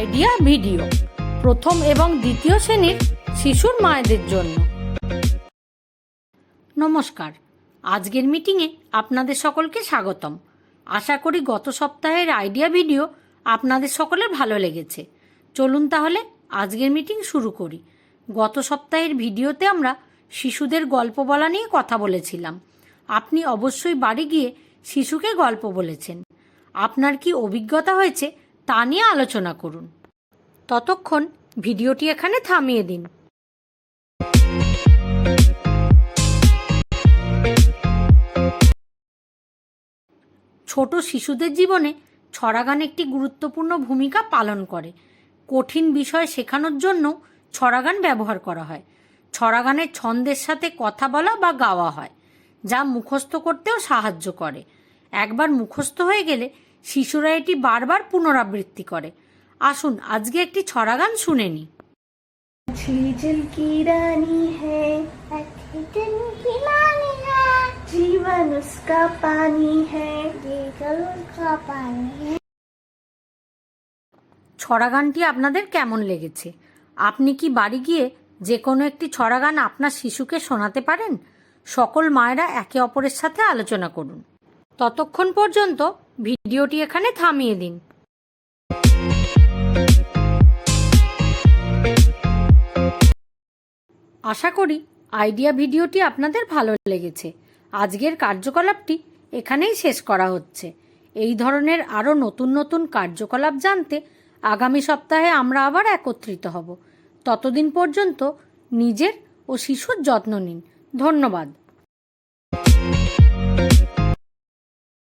Idea video প্রথম এবং দ্বিতীয় শ্রেণির শিশুর মায়েদের জন্য। নমস্কার, আজকের মিটিংয়ে আপনাদের সকলকে স্বাগতম। আশা করি গত সপ্তাহের আইডিয়া ভিডিও আপনাদের সকলের ভালো লেগেছে। চলুন তাহলে আজকের মিটিং শুরু করি। গত সপ্তাহের ভিডিওতে আমরা শিশুদের গল্প বলা নিয়ে কথা বলেছিলাম। আপনি অবশ্যই বাড়ি গিয়ে শিশুকে গল্প বলেছেন। আপনার কি অভিজ্ঞতা হয়েছে তা নিয়ে আলোচনা করুন। ততক্ষণ ভিডিওটি এখানে থামিয়ে দিন। ছোট শিশুদের জীবনে ছড়াগান একটি গুরুত্বপূর্ণ ভূমিকা পালন করে। কঠিন বিষয় শেখানোর জন্য ছড়াগান ব্যবহার করা হয়। ছড়াগানের ছন্দের সাথে কথা বলা বা গাওয়া হয়, যা মুখস্থ করতেও সাহায্য করে। একবার মুখস্থ হয়ে গেলে শিশুরা এটি বারবার পুনরাবৃত্তি করে আসুন আজকে একটি ছড়াগান শুনে নিই मछली जल की रानी है अतिथन की रानी है जीवन उसका पानी है जीवन का पानी है ছড়াগানটি আপনাদের কেমন লেগেছে আপনি কি বাড়ি গিয়ে যে কোনো একটি ছড়াগান আপনার শিশুকে শোনাতে পারেন সকল মায়েরা একে অপরের সাথে আলোচনা করুন ততক্ষণ পর্যন্ত ভিডিওটি এখানে থামিয়ে দিন। আশা করি আইডিয়া ভিডিওটি আপনাদের ভালো লেগেছে। আজকের কার্যকলাপটি এখানেই শেষ করা হচ্ছে। এই ধরনের আরও নতুন নতুন কার্যকলাপ জানতে আগামী সপ্তাহে আমরা আবার একত্রিত হব। ততদিন পর্যন্ত নিজের ও শিশুর যত্ন নিন। ধন্যবাদ।